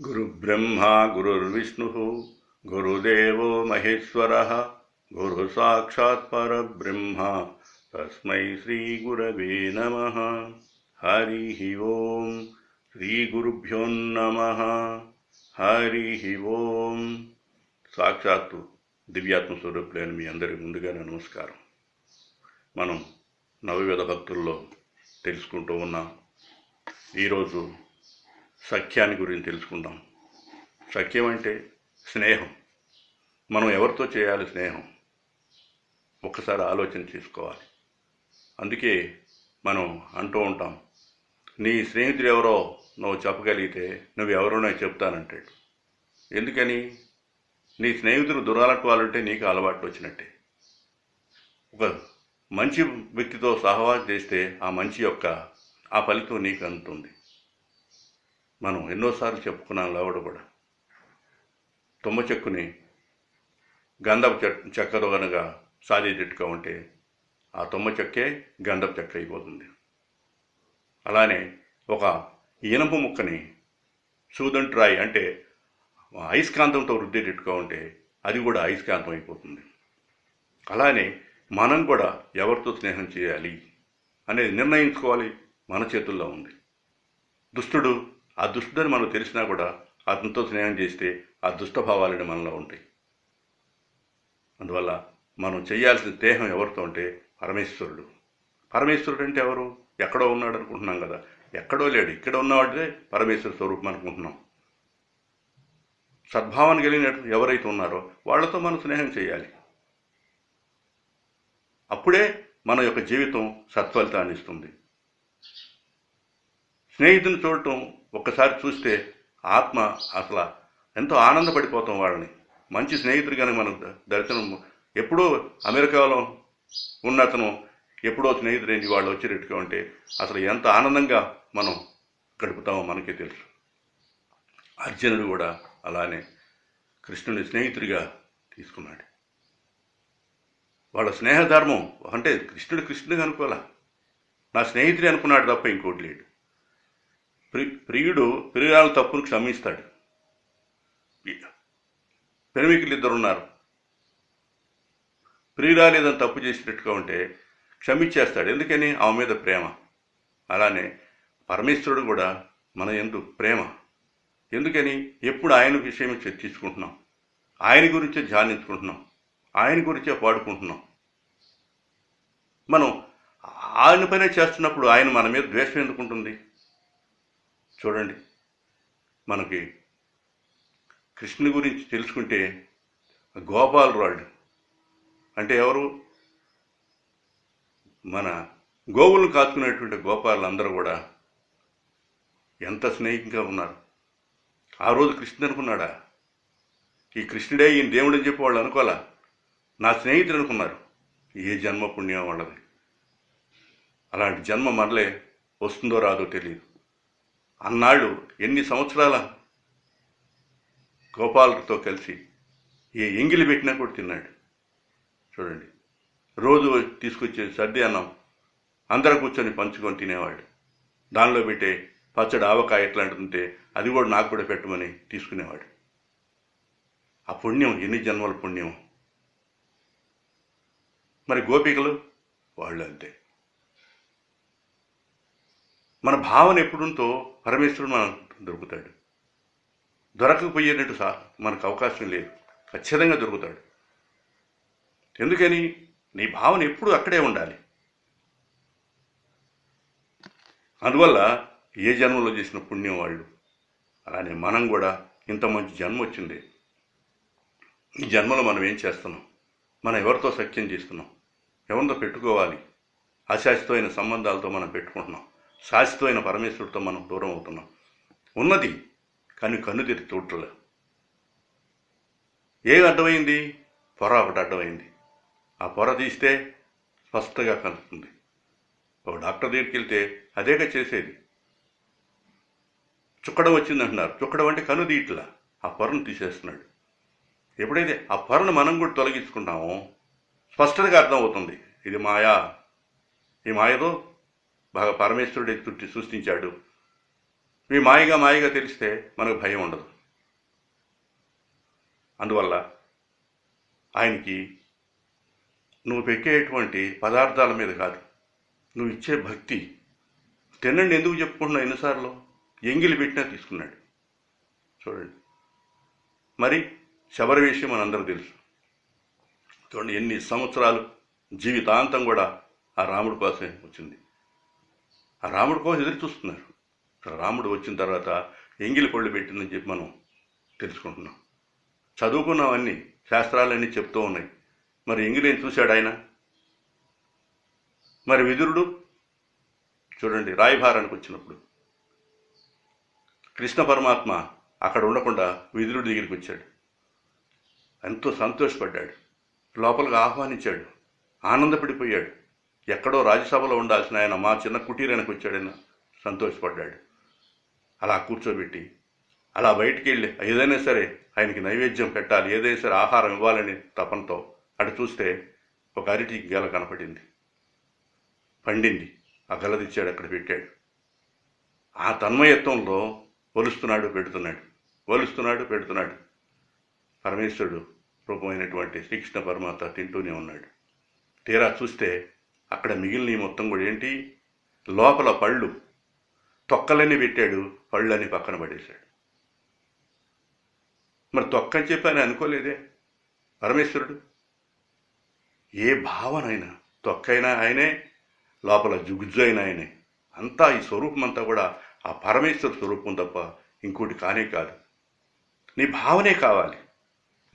गुरुब्रह्मा गुरुर्विष्णुः गुरुदेवो महेश्वरः गुरुसाक्षात् परब्रह्म तस्मै श्रीगुरवे नमः हरिः ఓం శ్రీగురుభ్యో నమ హరి ఓం సాక్షాత్తు దివ్యాత్మ స్వరూపులైన మీ అందరి ముందుగానే నమస్కారం మనం నవవిధ భక్తుల్లో తెలుసుకుంటూ ఉన్నాం ఈరోజు సఖ్యాన్ని గురించి తెలుసుకుందాం. సఖ్యం అంటే స్నేహం. మనం ఎవరితో చేయాలి స్నేహం? ఒక్కసారి ఆలోచన చేసుకోవాలి. అందుకే మనం అంటూ ఉంటాం నీ స్నేహితుడు ఎవరో నువ్వు చెప్పగలిగితే నువ్వు ఎవరో నేను చెప్తానంటాడు. ఎందుకని? నీ స్నేహితుడు దురాలట్వాలంటే నీకు అలవాటు వచ్చినట్టే. ఒక మంచి వ్యక్తితో సహవాసం చేస్తే ఆ మంచి యొక్క ఆ ఫలితం నీకు అందుతుంది. మనం ఎన్నోసార్లు చెప్పుకున్నాం లవడు కూడా. తుమ్మ చెక్కుని గంధపు చెక్ చెక్కతో కనుక సాదేటట్టుగా ఉంటే ఆ తుమ్మ చెక్కే గంధపు చెక్క అయిపోతుంది. అలానే ఒక ఇనప ముక్కని సూదంట్ రాయి అంటే అయస్కాంతంతో రుద్దేటట్టుగా ఉంటే అది కూడా అయస్కాంతం అయిపోతుంది. అలానే మనం కూడా ఎవరితో స్నేహం చేయాలి అనేది నిర్ణయించుకోవాలి మన చేతుల్లో ఉంది. దుష్టుడు ఆ దుష్టుడని మనకు తెలిసినా కూడా అతనితో స్నేహం చేస్తే ఆ దుష్టభావాలని మనలో ఉంటాయి. అందువల్ల మనం చేయాల్సిన దేహం ఎవరితో అంటే పరమేశ్వరుడు. పరమేశ్వరుడు అంటే ఎవరు? ఎక్కడో ఉన్నాడు అనుకుంటున్నాం కదా. ఎక్కడో లేడు. ఇక్కడ ఉన్నవాడే పరమేశ్వర స్వరూపం అనుకుంటున్నాం. సద్భావన కలిగినట్టు ఎవరైతే ఉన్నారో వాళ్ళతో మనం స్నేహం చేయాలి. అప్పుడే మన యొక్క జీవితం సత్ఫలితాన్ని ఇస్తుంది. స్నేహితుని చూడటం ఒక్కసారి చూస్తే ఆత్మ అసలు ఎంతో ఆనందపడిపోతాం వాళ్ళని. మంచి స్నేహితుడు కానీ మనం దర్శనం ఎప్పుడో అమెరికాలో ఉన్నతను ఎప్పుడో స్నేహితుడేంటి వాళ్ళు వచ్చేటట్టుగా ఉంటే అసలు ఎంత ఆనందంగా మనం గడుపుతామో మనకే తెలుసు. అర్జునుడు కూడా అలానే కృష్ణుని స్నేహితుడిగా తీసుకున్నాడు. వాళ్ళ స్నేహధర్మం అంటే కృష్ణుడు కృష్ణుడిగా అనుకోవాలా? నా స్నేహితుడే అనుకున్నాడు తప్ప ఇంకోటి లేడు ప్రి ప్రియుడు ప్రియురాలు తప్పును క్షమిస్తాడు. ప్రేమికులు ఇద్దరు ఉన్నారు ప్రియురాలు ఏదైనా తప్పు చేసినట్టుగా ఉంటే క్షమించేస్తాడు. ఎందుకని? ఆమె మీద ప్రేమ. అలానే పరమేశ్వరుడు కూడా మన ఎందు ప్రేమ. ఎందుకని? ఎప్పుడు ఆయన విషయం చర్చించుకుంటున్నాం. ఆయన గురించే ధ్యానించుకుంటున్నాం. ఆయన గురించే పాడుకుంటున్నాం. మనం ఆయన పనే చేస్తున్నప్పుడు ఆయన మన మీద ద్వేషం ఎందుకుంటుంది? చూడండి. మనకి కృష్ణుని గురించి తెలుసుకుంటే గోపాలరాడు అంటే ఎవరు? మన గోవులను కాచుకునేటువంటి గోపాలందరూ కూడా ఎంత స్నేహితంగా ఉన్నారు. ఆ రోజు కృష్ణుడు అనుకున్నాడా? ఈ కృష్ణుడే ఈయన దేవుడు అని చెప్పి వాళ్ళు అనుకోవాలా? నా స్నేహితుడు అనుకున్నారు. ఏ జన్మ పుణ్యం వాళ్ళది? అలాంటి జన్మ మరలే వస్తుందో రాదో తెలియదు. అన్నాళ్ళు ఎన్ని సంవత్సరాల గోపాలతో కలిసి ఏ ఎంగిలి పెట్టినా కూడా తిన్నాడు. చూడండి రోజు తీసుకొచ్చే సర్ది అన్నం అందరూ కూర్చొని పంచుకొని తినేవాడు. దానిలో పెట్టే పచ్చడి ఆవకాయ ఎట్లాంటిది ఉంటే అది కూడా నాకు కూడా పెట్టమని తీసుకునేవాడు. ఆ పుణ్యం ఎన్ని జన్మల పుణ్యం? మరి గోపికలు? వాళ్ళు అంతే మన భావన ఎప్పుడుంతో పరమేశ్వరుడు మనం దొరుకుతాడు. దొరకకపోయేటట్టు సా మనకు అవకాశం లేదు. ఖచ్చితంగా దొరుకుతాడు. ఎందుకని? నీ భావన ఎప్పుడు అక్కడే ఉండాలి. అందువల్ల ఏ జన్మలో చేసిన పుణ్యం వాళ్ళు అలానే మనం కూడా ఇంత మంచి జన్మ వచ్చింది. ఈ జన్మలో మనం ఏం చేస్తున్నాం? మనం ఎవరితో సఖ్యం చేస్తున్నాం? ఎవరితో పెట్టుకోవాలి? అశాశ్వతమైన సంబంధాలతో మనం పెట్టుకుంటున్నాం. శాశ్వతమైన పరమేశ్వరుడితో మనం దూరం అవుతున్నాం. ఉన్నది కానీ కన్ను తెరి చూడలే ఏం అడ్డమైంది పొర ఒకటి అడ్డమైంది ఆ పొర తీస్తే స్పష్టంగా కనుస్తుంది ఒక డాక్టర్ దగ్గరికి వెళ్తే అదేగా చేసేది. చుక్కడం వచ్చింది అంటున్నారు. చుక్కడం అంటే కను తీయట్లా. ఆ పొరను తీసేస్తున్నాడు. ఎప్పుడైతే ఆ పొరను మనం కూడా తొలగించుకుంటామో స్పష్టంగా అర్థమవుతుంది. ఇది మాయా. ఈ మాయతో బాగా పరమేశ్వరుడు ఎత్తుట్టి సృష్టించాడు. ఇవి మాయగా మాయగా తెలిస్తే మనకు భయం ఉండదు. అందువల్ల ఆయనకి నువ్వు పెట్టేటువంటి పదార్థాల మీద కాదు నువ్వు ఇచ్చే భక్తి. తినండి ఎందుకు చెప్పుకుంటున్నావు ఎన్నిసార్లు? ఎంగిలి పెట్టినా తీసుకున్నాడు. చూడండి. మరి శబరి విషయం మనందరూ తెలుసు. చూడండి ఎన్ని సంవత్సరాలు జీవితాంతం కూడా ఆ రాముడి కోసమే వచ్చింది. రాముడి కోసం ఎదురు చూస్తున్నారు. రాముడు వచ్చిన తర్వాత ఎంగిలి పళ్ళు పెట్టిందని చెప్పి మనం తెలుసుకుంటున్నాం. చదువుకున్నవన్నీ శాస్త్రాలన్నీ చెప్తూ ఉన్నాయి. మరి ఎంగిలేని చూశాడు ఆయన? మరి విదురుడు? చూడండి రాయభారానికి వచ్చినప్పుడు. కృష్ణ పరమాత్మ అక్కడ ఉండకుండా విదురుడి దగ్గరికి వచ్చాడు. ఎంతో సంతోషపడ్డాడు. లోపలికి ఆహ్వానించాడు. ఆనందపడిపోయాడు. ఎక్కడో రాజ్యసభలో ఉండాల్సిన ఆయన మా చిన్న కుటీరానికి వచ్చాడని సంతోషపడ్డాడు. అలా కూర్చోబెట్టి అలా బయటికి వెళ్ళి ఏదైనా సరే ఆయనకి నైవేద్యం పెట్టాలి ఏదైనా సరే ఆహారం ఇవ్వాలని తపనతో అటు చూస్తే ఒక అరటి గెల కనపడింది. పండింది. ఆ గలదిచ్చాడు అక్కడ పెట్టాడు. ఆ తన్మయత్వంలో వలుస్తున్నాడు పెడుతున్నాడు. వలుస్తున్నాడు పెడుతున్నాడు. పరమేశ్వరుడు రూపమైనటువంటి శ్రీకృష్ణ పరమాత్మ తింటూనే ఉన్నాడు. తీరా చూస్తే అక్కడ మిగిలిన మొత్తం కూడా ఏంటి? లోపల పళ్ళు. తొక్కలన్నీ పెట్టాడు పళ్ళని పక్కన పడేశాడు. మరి తొక్కని చెప్పి అని అనుకోలేదే? పరమేశ్వరుడు? ఏ భావనైనా తొక్కైనా ఆయనే లోపల జుగుజ్జు అయిన ఆయనే. అంతా ఈ స్వరూపం అంతా కూడా ఆ పరమేశ్వర స్వరూపం తప్ప ఇంకోటి కానే కాదు. నీ భావనే కావాలి.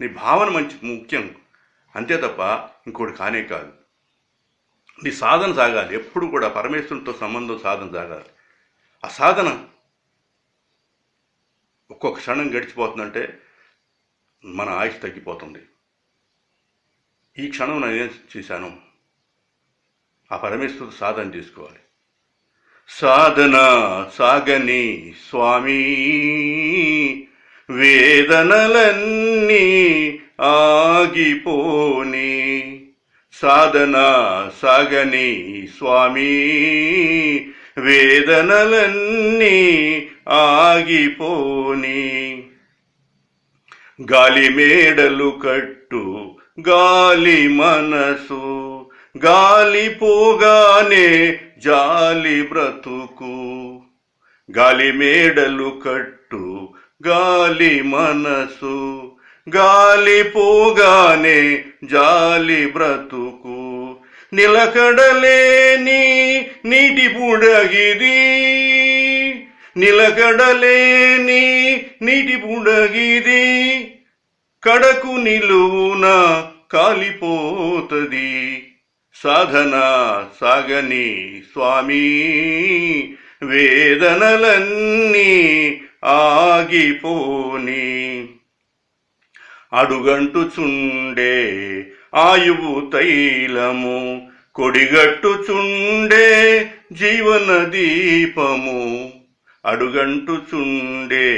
నీ భావన మంచి ముఖ్యం. అంతే తప్ప ఇంకోటి కానే కాదు. నీ సాధన సాగాలి. ఎప్పుడు కూడా పరమేశ్వరునితో సంబంధం సాధన సాగాలి. ఆ సాధన ఒక్కొక్క క్షణం గడిచిపోతుందంటే మన ఆయుష్ తగ్గిపోతుంది. ఈ క్షణం నేను ఏం చేశాను? ఆ పరమేశ్వరుడు సాధన చేసుకోవాలి. సాధన సాగని స్వామి వేదనలన్నీ ఆగిపోని. సాధన సాగని స్వామి వేదనలన్నీ ఆగిపోని. గాలి మేడలు కట్టు గాలి మనసు గాలి పోగానే జాలి బ్రతుకు. గాలి మేడలు కట్టు గాలి మనసు గాలి పోగానే జాలి బ్రతుకు. నిలకడలేని నీటి బుడగిది నిలకడలేని నీటి బుడగిది కడకు నిలువున కాలిపోతుంది. సాధన సాగని స్వామి వేదనలన్నీ ఆగిపోని. అడుగంటుచుండే ఆయువు తైలము కొడిగట్టుచుండే జీవన దీపము. అడుగంటుచుండే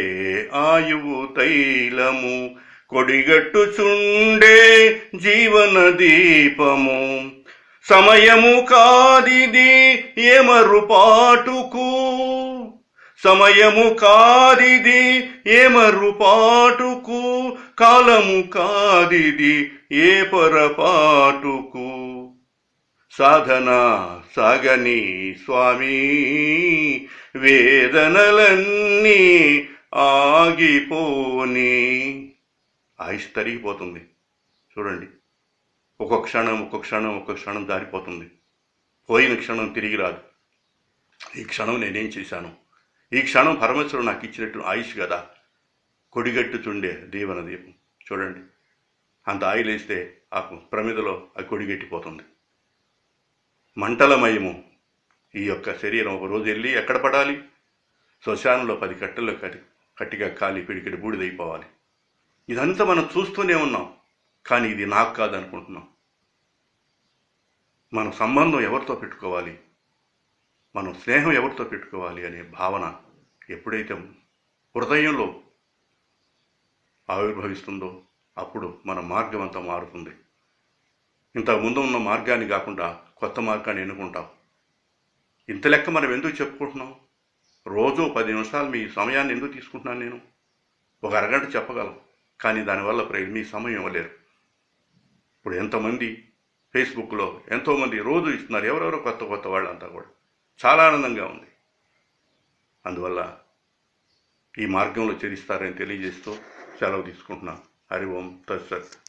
ఆయువు తైలము కొడిగట్టుచుండే జీవన దీపము. సమయము కాదిది ఏమరు పాటుకు సమయము కాదిది ఏమరుపాటుకు? కాలము కాదిది ఏ పొరపాటుకు సాధన సాగని స్వామి వేదనలన్నీ ఆగిపోని. ఆయుష్ తరిగిపోతుంది. చూడండి. ఒక్కొక్క క్షణం ఒక్కొక్క క్షణం ఒక్కొక్క క్షణం దారిపోతుంది. పోయిన క్షణం తిరిగి రాదు. ఈ క్షణం నేనేం చేశాను? ఈ క్షణం పరమేశ్వరుడు నాకు ఇచ్చినట్టు ఆయుష్ కదా. కొడిగట్టుచుండే దీవన దీపం. చూడండి. అంత ఆయిల్ వేస్తే ఆ ప్రమిదలో ఆ కొడిగట్టిపోతుంది మంటలమయము. ఈ యొక్క శరీరం ఒక రోజు వెళ్ళి ఎక్కడ పడాలి? శ్మశానంలో పది కట్టెల్లో కట్టి కట్టిగా కాలి పిడికిడి బూడిదైపోవాలి ఇదంతా మనం చూస్తూనే ఉన్నాం. కానీ ఇది నాకు కాదనుకుంటున్నాం. మన సంబంధం ఎవరితో పెట్టుకోవాలి? మనం స్నేహం ఎవరితో పెట్టుకోవాలి అనే భావన ఎప్పుడైతే హృదయంలో ఆవిర్భవిస్తుందో అప్పుడు మన మార్గం అంతా మారుతుంది. ఇంతకుముందు ఉన్న మార్గాన్ని కాకుండా కొత్త మార్గాన్ని ఎన్నుకుంటాం. ఇంత లెక్క మనం ఎందుకు చెప్పుకుంటున్నాం? రోజు పది నిమిషాలు మీ సమయాన్ని ఎందుకు తీసుకుంటున్నాను నేను? ఒక అరగంట చెప్పగలం కానీ దానివల్ల మీ సమయం ఇవ్వలేరు. ఇప్పుడు ఎంతమంది ఫేస్బుక్లో ఎంతోమంది రోజు ఇస్తున్నారు ఎవరెవరో కొత్త కొత్త వాళ్ళంతా కూడా. చాలా ఆనందంగా ఉంది. అందువల్ల ఈ మార్గంలో చేరిస్తారని తెలియజేస్తూ సెలవు తీసుకుంటున్నాను. హరి ఓం తత్సత్.